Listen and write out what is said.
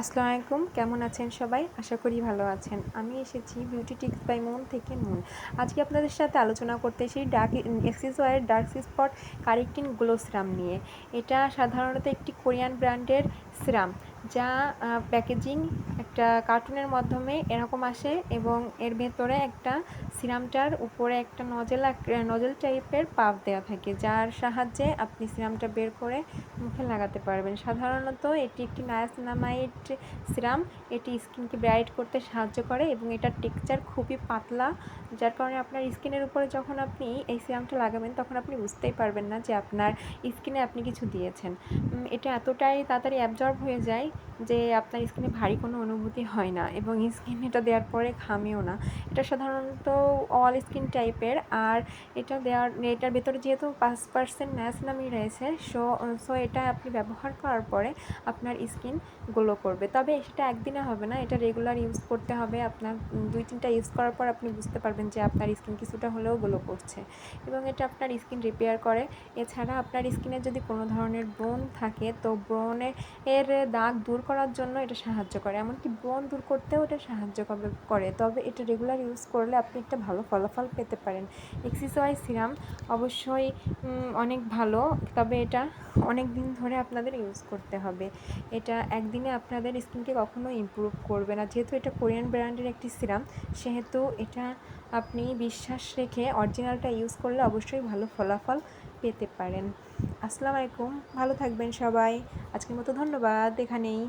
আসসালামু আলাইকুম, কেমন আছেন সবাই? আশা করি ভালো আছেন। আমি এসেছি বিউটি টিক্স বাই মন থেকে মন আজকে আপনাদের সাথে আলোচনা করতে এসেছি ডার্ক এক্সিস এক্সিসওয়ারের dark spot correcting glow serum নিয়ে। এটা সাধারণত একটি কোরিয়ান ব্র্যান্ডের সিরাম যা প্যাকেজিং একটা কার্টুনের মাধ্যমে এরকম আসে এবং এর ভেতরে একটা সিরামটার উপরে একটা নজেল নজেল টাইপের পাপ দেওয়া থাকে, যার সাহায্যে আপনি সিরামটা বের করে মুখে লাগাতে পারবেন। সাধারণত এটি একটি নায়াসিনামাইড সিরাম, এটি স্কিনকে ব্রাইট করতে সাহায্য করে এবং এটার টেক্সচার খুবই পাতলা, যার কারণে আপনার স্কিনের উপরে যখন আপনি এই সিরামটা লাগাবেন তখন আপনি বুঝতেই পারবেন না যে আপনার স্কিনে আপনি কিছু দিয়েছেন। এটা এতটাই তাড়াতাড়ি অ্যাবজর্ব হয়ে যায় যে আপনার স্কিনে ভারী কোনো অনুভূতি হয় না এবং স্কিন এটা দেওয়ার পরে ঘামেও না। এটা সাধারণত অল স্কিন টাইপের আর এটা দেওয়ার, এটার ভেতরে যেহেতু পাঁচ পার্সেন্ট ন্যাসনামি রয়েছে সো সো এটা আপনি ব্যবহার করার পরে আপনার স্কিন গ্লো করবে। তবে সেটা একদিনে হবে না, এটা রেগুলার ইউজ করতে হবে। আপনার দুই তিনটা ইউজ করার পর আপনি বুঝতে পারবেন যে আপনার স্কিন কিছুটা হলেও গ্লো করছে এবং এটা আপনার স্কিন রিপেয়ার করে। এছাড়া আপনার স্কিনে যদি কোনো ধরনের ব্রণ থাকে, তো ব্রণের এর দাগ দূর করার জন্য এটা সাহায্য করে। এমনকি ব্রণ দূর করতেও এটা সাহায্য করে? তবে এটা রেগুলার ইউজ করলে আপনি একটা ভালো ফলাফল পেতে পারেন। এক্সিসওয়াই সিরাম অবশ্যই অনেক ভালো, তবে এটা অনেক দিন ধরে আপনাদের ইউজ করতে হবে। এটা একদিনে আপনাদের স্কিনকে কখনো ইম্প্রুভ করবে না। যেহেতু এটা কোরিয়ান ব্র্যান্ডের একটি সিরাম সেহেতু এটা আপনি বিশ্বাস রেখে অরিজিনালটা ইউজ করলে অবশ্যই ভালো ফলাফল পেতে পারেন। আসসালামু আলাইকুম, ভালো থাকবেন সবাই। আজকের মতো ধন্যবাদ, এখানেই।